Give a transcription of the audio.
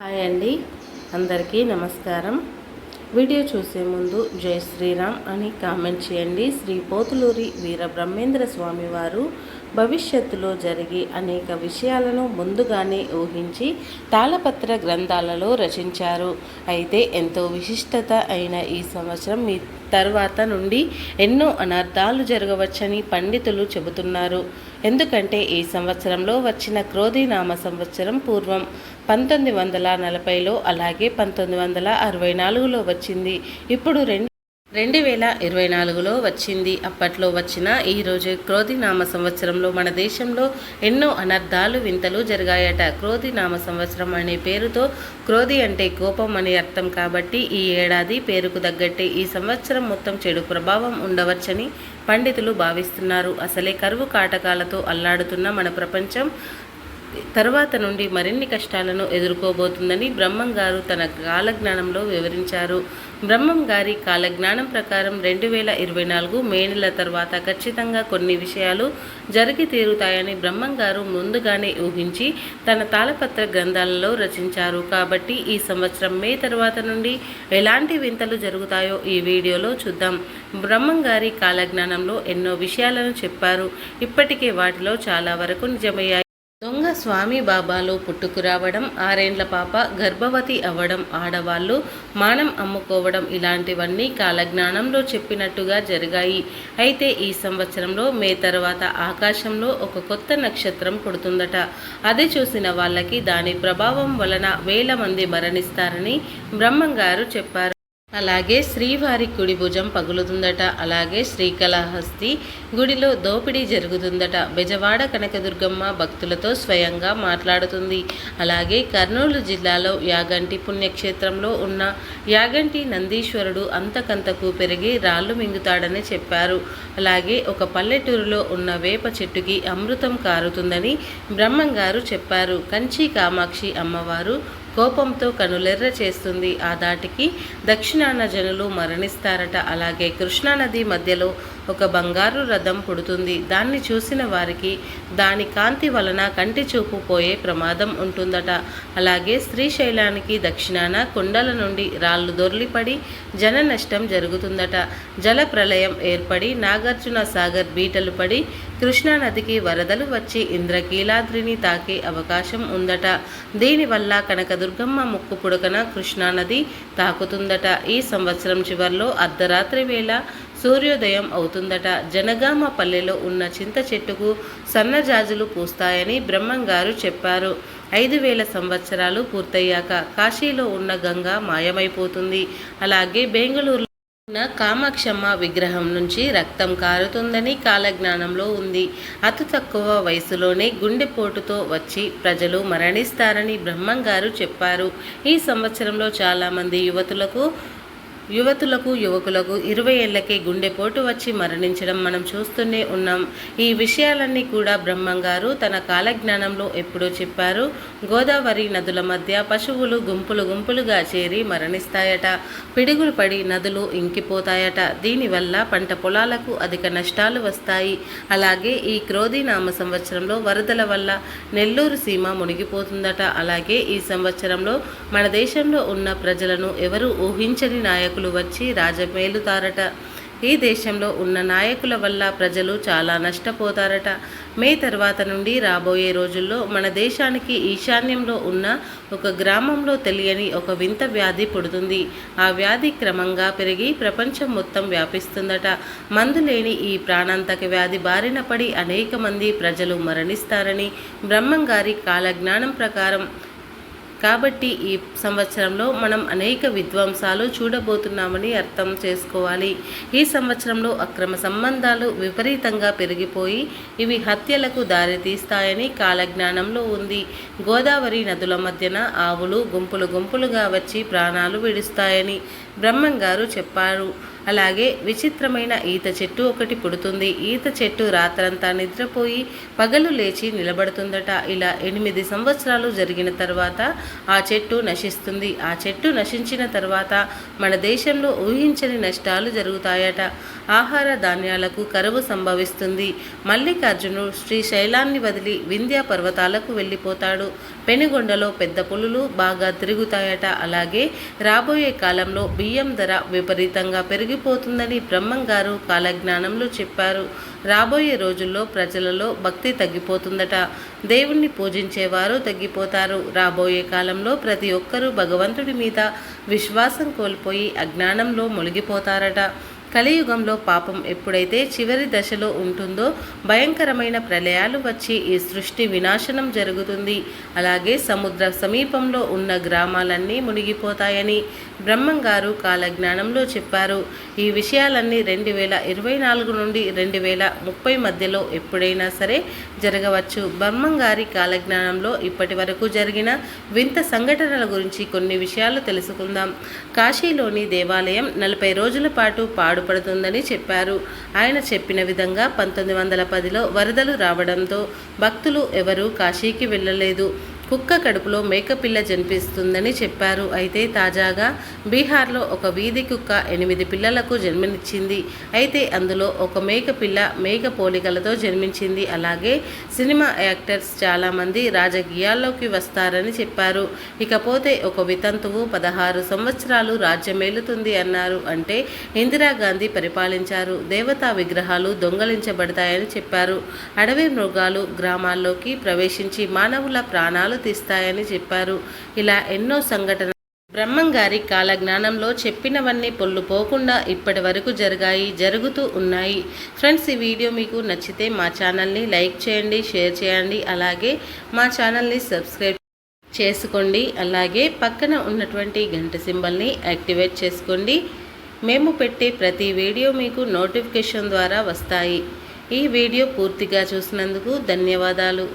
Hi అండి. అందరికీ నమస్కారం. వీడియో చూసే ముందు జై శ్రీరామ్ అని కామెంట్ చేయండి. శ్రీ పోతులూరి వీర బ్రహ్మేంద్ర స్వామి వారు భవిష్యత్తులో జరిగే అనేక విషయాలను ముందుగానే ఊహించి తాళపత్ర గ్రంథాలలో రచించారు. అయితే ఎంతో విశిష్టత అయిన ఈ సంవత్సరం మీ తర్వాత నుండి ఎన్నో అనర్థాలు జరగవచ్చని పండితులు చెబుతున్నారు. ఎందుకంటే ఈ సంవత్సరంలో వచ్చిన క్రోధీనామ సంవత్సరం పూర్వం పంతొమ్మిది వందల నలభైలో అలాగే పంతొమ్మిది వందల అరవై నాలుగులో వచ్చింది. ఇప్పుడు రెండు రెండు వేల ఇరవై నాలుగులో వచ్చింది. అప్పట్లో వచ్చిన ఈరోజు క్రోధినామ సంవత్సరంలో మన దేశంలో ఎన్నో అనర్థాలు వింతలు జరిగాయట. క్రోధినామ సంవత్సరం అనే పేరుతో క్రోధి అంటే కోపం అని అర్థం కాబట్టి ఈ ఏడాది పేరుకు తగ్గట్టే ఈ సంవత్సరం మొత్తం చెడు ప్రభావం ఉండవచ్చని పండితులు భావిస్తున్నారు. అసలే కరువు కాటకాలతో అల్లాడుతున్న మన ప్రపంచం తర్వాత నుండి మరిన్ని కష్టాలను ఎదుర్కోబోతుందని బ్రహ్మం గారు తన కాలజ్ఞానంలో వివరించారు. బ్రహ్మం గారి కాలజ్ఞానం ప్రకారం రెండు వేల ఇరవై నాలుగు మే నెల తర్వాత ఖచ్చితంగా కొన్ని విషయాలు జరిగి తీరుతాయని బ్రహ్మం గారు ముందుగానే ఊహించి తన తాళపత్ర గ్రంథాలలో రచించారు. కాబట్టి ఈ సంవత్సరం మే తర్వాత నుండి ఎలాంటి వింతలు జరుగుతాయో ఈ వీడియోలో చూద్దాం. బ్రహ్మం గారి కాలజ్ఞానంలో ఎన్నో విషయాలను చెప్పారు. ఇప్పటికే వాటిలో చాలా వరకు నిజమయ్యాయి. స్వామి బాబాలు పుట్టుకురావడం ఆరేండ్ల పాప గర్భవతి అవ్వడం ఆడవాళ్ళు మానం అమ్ముకోవడం ఇలాంటివన్నీ కాలజ్ఞానంలో చెప్పినట్టుగా జరిగాయి. అయితే ఈ సంవత్సరంలో మే తర్వాత ఆకాశంలో ఒక కొత్త నక్షత్రం పుడుతుందట. అది చూసిన వాళ్ళకి దాని ప్రభావం వలన వేల మంది మరణిస్తారని బ్రహ్మంగారు చెప్పారు. అలాగే శ్రీవారి కుడి భుజం పగులుతుందట. అలాగే శ్రీకళహస్తి గుడిలో దోపిడీ జరుగుతుందట. బెజవాడ కనకదుర్గమ్మ భక్తులతో స్వయంగా మాట్లాడుతుంది. అలాగే కర్నూలు జిల్లాలో యాగంటి పుణ్యక్షేత్రంలో ఉన్న యాగంటి నందీశ్వరుడు అంతకంతకు పెరిగి రాళ్ళు మింగుతాడని చెప్పారు. అలాగే ఒక పల్లెటూరులో ఉన్న వేప చెట్టుకి అమృతం కారుతుందని బ్రహ్మంగారు చెప్పారు. కంచి కామాక్షి అమ్మవారు కోపంతో కనులెర్ర చేస్తుంది. ఆ దాటికి దక్షిణాన జనులు మరణిస్తారట. అలాగే కృష్ణానది మధ్యలో ఒక బంగారు రథం పుడుతుంది. దాన్ని చూసిన వారికి దాని కాంతి వలన కంటి చూపు పోయే ప్రమాదం ఉంటుందట. అలాగే శ్రీశైలానికి దక్షిణాన కొండల నుండి రాళ్ళు దొర్లిపడి జన నష్టం జరుగుతుందట. జల ప్రళయం ఏర్పడి నాగార్జున సాగర్ బీటలు పడి కృష్ణానదికి వరదలు వచ్చి ఇంద్రకీలాద్రిని తాకే అవకాశం ఉందట. దీనివల్ల కనకదుర్గమ్మ ముక్కు పుడకన కృష్ణానది తాకుతుందట. ఈ సంవత్సరం చివర్లో అర్ధరాత్రి వేళ సూర్యోదయం అవుతుందట. జనగామ పల్లెలో ఉన్న చింత చెట్టుకు సన్నజాజులు పూస్తాయని బ్రహ్మంగారు చెప్పారు. ఐదు వేల సంవత్సరాలు పూర్తయ్యాక కాశీలో ఉన్న గంగ మాయమైపోతుంది. అలాగే బెంగళూరు ఉన్న కామాక్షమ్మ విగ్రహం నుంచి రక్తం కారుతుందని కాలజ్ఞానంలో ఉంది. అతి తక్కువ వయసులోనే గుండెపోటుతో వచ్చి ప్రజలు మరణిస్తారని బ్రహ్మంగారు చెప్పారు. ఈ సంవత్సరంలో చాలామంది యువతులకు యువతులకు యువకులకు ఇరవై ఏళ్ళకే గుండెపోటు వచ్చి మరణించడం మనం చూస్తూనే ఉన్నాం. ఈ విషయాలన్నీ కూడా బ్రహ్మంగారు తన కాలజ్ఞానంలో ఎప్పుడో చెప్పారు. గోదావరి నదుల మధ్య పశువులు గుంపులు గుంపులుగా చేరి మరణిస్తాయట. పిడుగులు పడి నదులు ఇంకిపోతాయట. దీనివల్ల పంట పొలాలకు అధిక నష్టాలు వస్తాయి. అలాగే ఈ క్రోధీనామ సంవత్సరంలో వరదల వల్ల నెల్లూరు సీమ మునిగిపోతుందట. అలాగే ఈ సంవత్సరంలో మన దేశంలో ఉన్న ప్రజలను ఎవరు ఊహించని నాయకులు వచ్చి రాజమేలుతారట ఈ దేశంలో ఉన్న నాయకుల వల్ల ప్రజలు చాలా నష్టపోతారట. మే తర్వాత నుండి రాబోయే రోజుల్లో మన దేశానికి ఈశాన్యంలో ఉన్న ఒక గ్రామంలో తెలియని ఒక వింత వ్యాధి పుడుతుంది. ఆ వ్యాధి క్రమంగా పెరిగి ప్రపంచం మొత్తం వ్యాపిస్తుందట. మందు లేని ఈ ప్రాణాంతక వ్యాధి బారిన పడి అనేక మంది ప్రజలు మరణిస్తారని బ్రహ్మంగారి కాలజ్ఞానం ప్రకారం కాబట్టి ఈ సంవత్సరంలో మనం అనేక విధ్వంసాలు చూడబోతున్నామని అర్థం చేసుకోవాలి. ఈ సంవత్సరంలో అక్రమ సంబంధాలు విపరీతంగా పెరిగిపోయి ఇవి హత్యలకు దారితీస్తాయని కాలజ్ఞానంలో ఉంది. గోదావరి నదుల మధ్యన ఆవులు గుంపులు గుంపులుగా వచ్చి ప్రాణాలు విడుస్తాయని బ్రహ్మంగారు చెప్పారు. అలాగే విచిత్రమైన ఈత చెట్టు ఒకటి పుడుతుంది. ఈత చెట్టు రాత్రంతా నిద్రపోయి పగలు లేచి నిలబడుతుందట. ఇలా ఎనిమిది సంవత్సరాలు జరిగిన తర్వాత ఆ చెట్టు నశిస్తుంది. ఆ చెట్టు నశించిన తర్వాత మన దేశంలో ఊహించని నష్టాలు జరుగుతాయట. ఆహార ధాన్యాలకు కరువు సంభవిస్తుంది. మల్లికార్జునుడు శ్రీశైలాన్ని వదిలి వింధ్య పర్వతాలకు వెళ్ళిపోతాడు. పెనుగొండలో పెద్ద పులులు బాగా తిరుగుతాయట. అలాగే రాబోయే కాలంలో బియ్యం ధర విపరీతంగా పెరిగిపోతుందని బ్రహ్మంగారు కాలజ్ఞానంలో చెప్పారు. రాబోయే రోజుల్లో ప్రజలలో భక్తి తగ్గిపోతుందట. దేవుణ్ణి పూజించేవారు తగ్గిపోతారు. రాబోయే కాలంలో ప్రతి ఒక్కరూ భగవంతుడి మీద విశ్వాసం కోల్పోయి అజ్ఞానంలో మునిగిపోతారట. కలియుగంలో పాపం ఎప్పుడైతే చివరి దశలో ఉంటుందో భయంకరమైన ప్రళయాలు వచ్చి ఈ సృష్టి వినాశనం జరుగుతుంది. అలాగే సముద్ర సమీపంలో ఉన్న గ్రామాలన్నీ మునిగిపోతాయని బ్రహ్మంగారు కాలజ్ఞానంలో చెప్పారు. ఈ విషయాలన్నీ రెండు వేల ఇరవై నాలుగు నుండి రెండు వేల ముప్పై మధ్యలో ఎప్పుడైనా సరే జరగవచ్చు. బ్రహ్మంగారి కాలజ్ఞానంలో ఇప్పటి వరకు జరిగిన వింత సంఘటనల గురించి కొన్ని విషయాలు తెలుసుకుందాం. కాశీలోని దేవాలయం నలభై రోజుల పాటు పాడు పాడుపడుతుందని చెప్పారు. ఆయన చెప్పిన విధంగా పంతొమ్మిది వందల పదిలో వరదలు రావడంతో భక్తులు ఎవరూ కాశీకి వెళ్ళలేదు. కుక్క కడుపులో మేకపిల్ల జన్మిస్తుందని చెప్పారు. అయితే తాజాగా బీహార్లో ఒక వీధి కుక్క ఎనిమిది పిల్లలకు జన్మనిచ్చింది. అయితే అందులో ఒక మేకపిల్ల మేక పోలికలతో జన్మించింది. అలాగే సినిమా యాక్టర్స్ చాలామంది రాజకీయాల్లోకి వస్తారని చెప్పారు. ఇకపోతే ఒక వితంతువు పదహారు సంవత్సరాలు రాజ్యమేలుతుంది అన్నారు. అంటే ఇందిరాగాంధీ పరిపాలించారు. దేవతా విగ్రహాలు దొంగలించబడతాయని చెప్పారు. అడవి మృగాలు గ్రామాల్లోకి ప్రవేశించి మానవుల ప్రాణాలు తీస్తాయని చెప్పారు. ఇలా ఎన్నో సంఘటన బ్రహ్మంగారి కాలజ్ఞానంలో చెప్పినవన్నీ పొల్లు పోకుండా ఇప్పటి వరకు జరిగాయి జరుగుతూ ఉన్నాయి. ఫ్రెండ్స్ ఈ వీడియో మీకు నచ్చితే మా ఛానల్ని లైక్ చేయండి షేర్ చేయండి. అలాగే మా ఛానల్ని సబ్స్క్రైబ్ చేసుకోండి. అలాగే పక్కన ఉన్నటువంటి గంట సింబల్ని యాక్టివేట్ చేసుకోండి. మేము పెట్టే ప్రతి వీడియో మీకు నోటిఫికేషన్ ద్వారా వస్తాయి. ఈ వీడియో పూర్తిగా చూసినందుకు ధన్యవాదాలు.